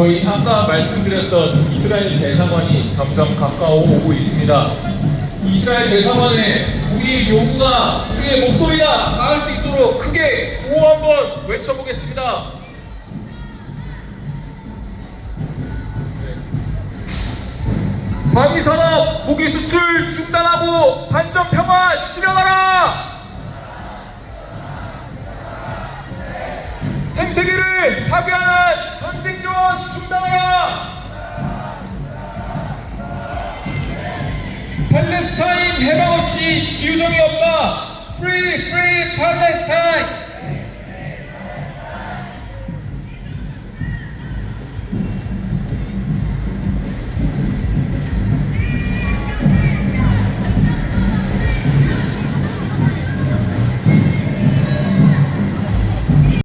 저희 아까 말씀드렸던 이스라엘 대사관이 점점 가까워 오고 있습니다. 이스라엘 대사관에 우리의 요구가, 우리의 목소리가 닿을 수 있도록 크게 구호 한번 외쳐보겠습니다. 방위산업 무기 수출 중단하고 반전 평화 실현하라! 생태계를 파괴하는! 팔레스타인 해방 없이 기우정이 없다!